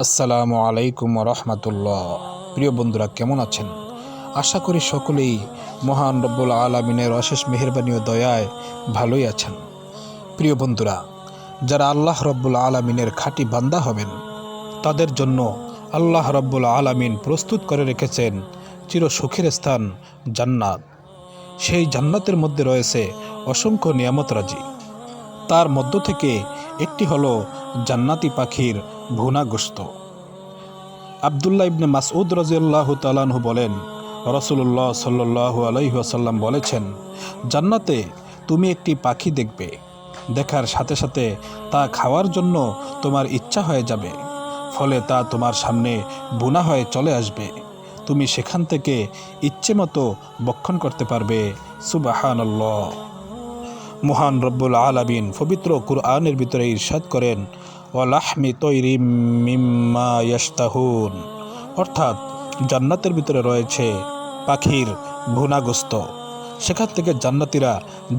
আসসালামু আলাইকুম রহমতুল্লাহ। প্রিয় বন্ধুরা, কেমন আছেন? আশা করি সকলেই মহান রব্বুল আলমিনের অশেষ মেহরবানি ও দয়ায় ভালোই আছেন। প্রিয় বন্ধুরা, যারা আল্লাহ রব্বুল আলমিনের খাঁটি বান্দা হবেন, তাদের জন্য আল্লাহ রব্বুল আলমিন প্রস্তুত করে রেখেছেন চির সুখের স্থান জান্নাত। সেই জান্নাতের মধ্যে রয়েছে অসংখ্য নিয়ামত রাজি। তার মধ্য থেকে একটি হলো জান্নাতি পাখির ভুনা গোস্ত আবদুল্লাহ ইবনে মাসউদ রাজিয়াল্লাহ তালানহু বলেন রসুল্লাহ সাল্লাহ আলহিহাসাল্লাম বলেছেন, জান্নাতে তুমি একটি পাখি দেখবে। দেখার সাথে সাথে তা খাওয়ার জন্য তোমার ইচ্ছা হয়ে যাবে। ফলে তা তোমার সামনে বুনা হয়ে চলে আসবে। তুমি সেখান থেকে ইচ্ছে মতো বক্ষণ করতে পারবে। সুবাহানল্লাহ। মহান রব্বুল আলামিন পবিত্র কুরআনের ভিতরে ইরশাদ করেন ওয়ালাহমি তৈরি মিম্মা ইয়াস্তাহুন অর্থাৎ জান্নাতের ভিতরে রয়েছে পাখির ভুনাগস্ত সেখান থেকে জান্নাতিরা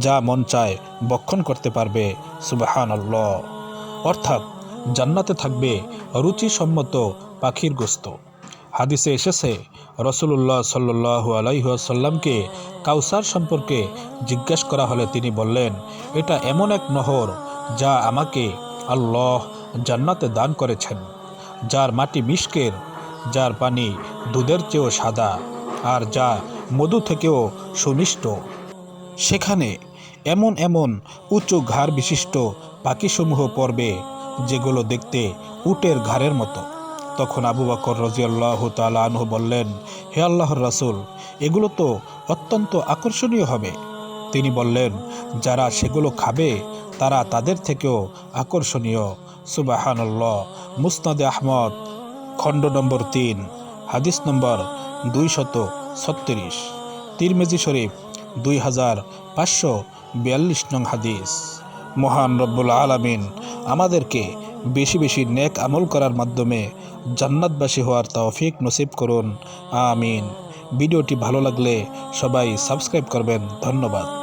যা মন চায় বক্ষণ করতে পারবে সুবাহান অর্থাৎ জান্নাতে থাকবে রুচিসম্মত পাখির গোস্ত। হাদিসে এসেছে রসুল্লাহ সাল্লাহ আলাইসাল্লামকে কাউসার সম্পর্কে জিজ্ঞেস করা হলে তিনি বললেন, এটা এমন এক নহর যা আমাকে আল্লাহ জান্নাতে দান করেছেন, যার মাটি মিষ্কের যার পানি দুধের চেয়েও সাদা, আর যা মধু থেকেও সুমিষ্ট সেখানে এমন এমন উঁচু ঘাড় বিশিষ্ট পাখিসমূহ পড়বে, যেগুলো দেখতে উটের ঘাড়ের মতো। তখন আবু বকর রাজিয়াল্লাহ তালা আনহু বললেন, হে আল্লাহর রাসুল, এগুলো তো অত্যন্ত আকর্ষণীয় হবে। তিনি বললেন, যারা সেগুলো খাবে তারা তাদের থেকেও আকর্ষণীয়। সুবাহানল্লাহ। মুসনাদে আহমদ, খণ্ড নম্বর তিন, হাদিস নম্বর দুই শত ছত্রিশ। তিরমেজি শরীফ দুই হাজার পাঁচশো বিয়াল্লিশ নং হাদিস। মহান রব্বুল আলামিন, আমাদেরকে বেশি বেশি নেক আমল করার মাধ্যমে জান্নাতবাসী হওয়ার তৌফিক নসিব করুন। আমিন। ভিডিওটি ভালো লাগলে সবাই সাবস্ক্রাইব করবেন। ধন্যবাদ।